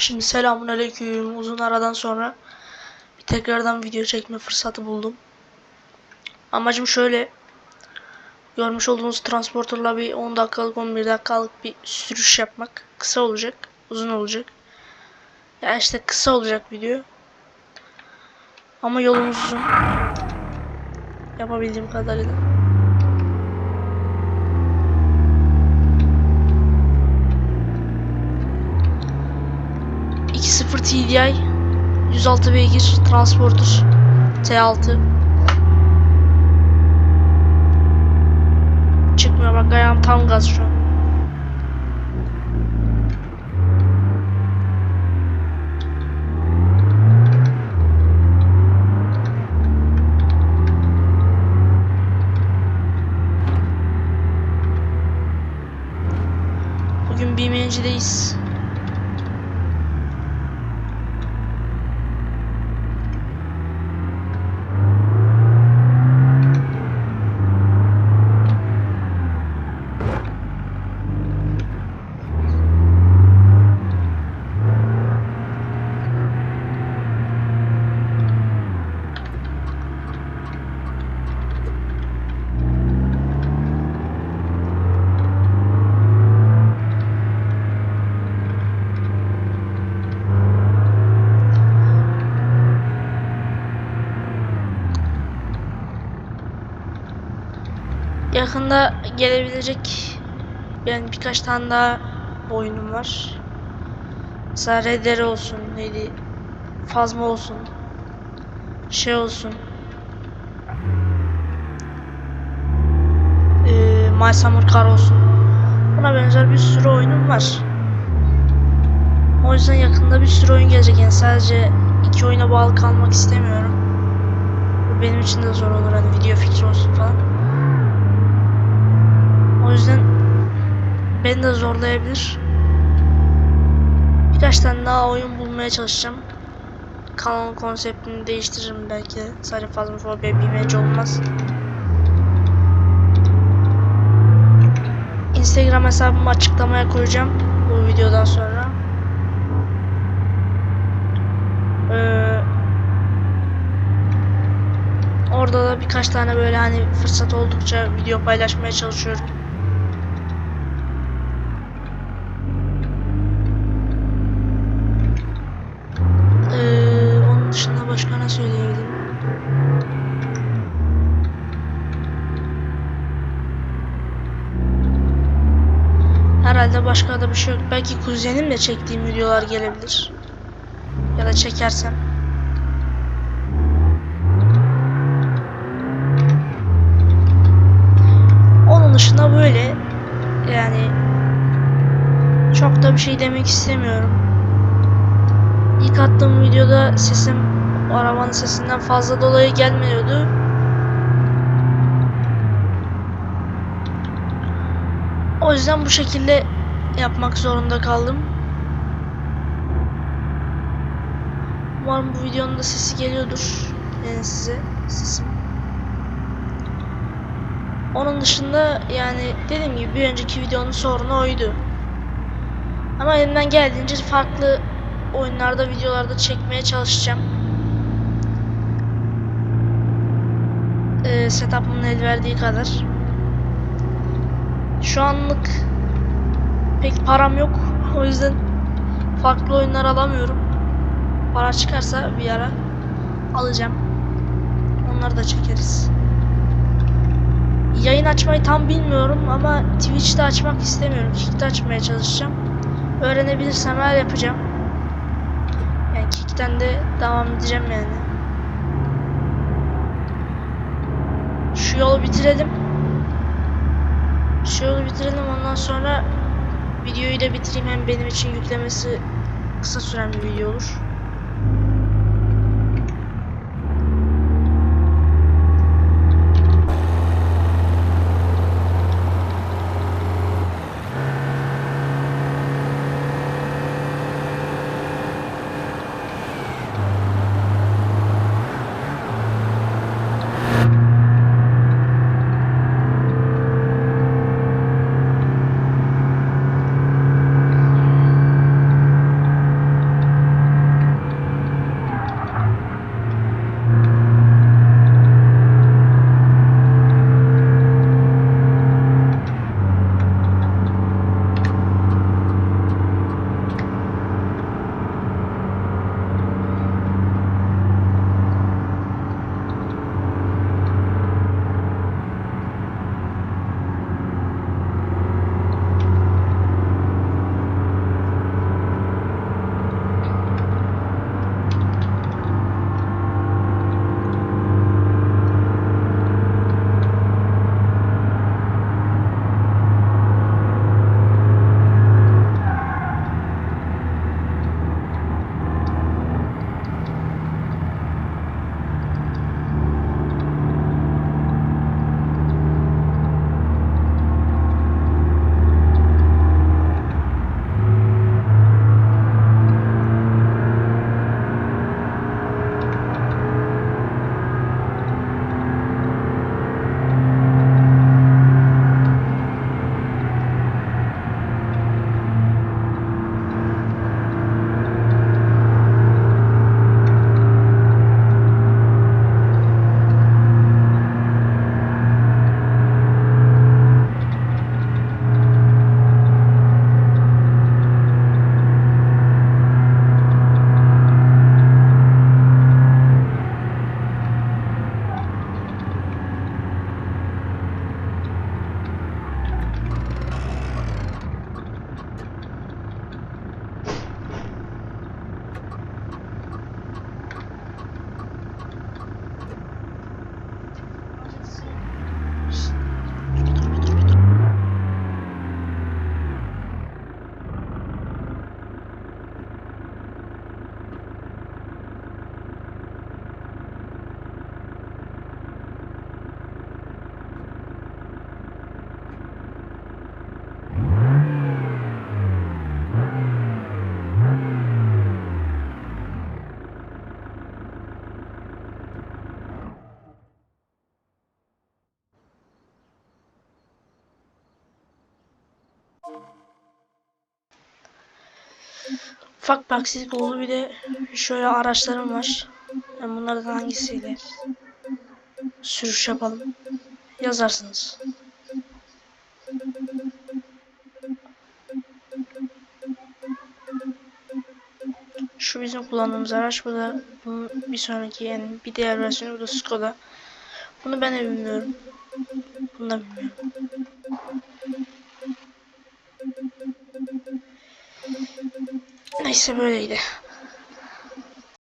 Şimdi selamun aleyküm. Uzun aradan sonra bir tekrardan video çekme fırsatı buldum. Amacım şöyle. Görmüş olduğunuz transporterla bir 10 dakikalık 11 dakikalık bir sürüş yapmak. Kısa olacak. Uzun olacak. Ya işte kısa olacak video. Ama yolumuz uzun. Yapabildiğim kadarıyla. ...2.0 TDI... ...106 beygir... ...transporter... ...T6... ...çıkmıyor bak ayağım tam gaz şu an. Bugün BMW'cideyiz. Yakında gelebilecek yani birkaç tane daha oyunum var. Mesela Red olsun, neydi? Fazma olsun. Şey olsun. Ee, My Summer Car olsun. Buna benzer bir sürü oyunum var. O yüzden yakında bir sürü oyun gelecek. Yani sadece iki oyuna bağlı kalmak istemiyorum. Bu benim için de zor olur hani video fikri olsun falan. O yüzden beni de zorlayabilir. Birkaç tane daha oyun bulmaya çalışacağım. Kanalın konseptini değiştiririm belki. de. Sadece fazla bir bilmece olmaz. Instagram hesabımı açıklamaya koyacağım bu videodan sonra. Ee, orada da birkaç tane böyle hani fırsat oldukça video paylaşmaya çalışıyorum. Ee, onun dışında başka ne söyleyebilirim? Herhalde başka da bir şey yok. Belki kuzenimle çektiğim videolar gelebilir. Ya da çekersem. Onun dışında böyle yani çok da bir şey demek istemiyorum. İlk attığım videoda sesim arabanın sesinden fazla dolayı gelmiyordu. O yüzden bu şekilde yapmak zorunda kaldım. Umarım bu videonun da sesi geliyordur. Yani size sesim. Onun dışında yani dediğim gibi bir önceki videonun sorunu oydu. Ama elimden geldiğince farklı oyunlarda videolarda çekmeye çalışacağım. Ee, setup'ımın el verdiği kadar. Şu anlık pek param yok. O yüzden farklı oyunlar alamıyorum. Para çıkarsa bir ara alacağım. Onları da çekeriz. Yayın açmayı tam bilmiyorum ama Twitch'te açmak istemiyorum. Kick'te açmaya çalışacağım. Öğrenebilirsem her yapacağım. Yani Kick'ten de devam edeceğim yani. Şu yolu bitirelim. Şu yolu bitirelim ondan sonra videoyu da bitireyim hem benim için yüklemesi kısa süren bir video olur. Ufak bir aksilik oldu bir de şöyle araçlarım var. Yani bunlardan hangisiyle sürüş yapalım yazarsınız. Şu bizim kullandığımız araç bu da bunun bir sonraki yani bir diğer versiyonu bu da Skoda. Bunu ben de bilmiyorum. Bunu da bilmiyorum. Neyse böyleydi.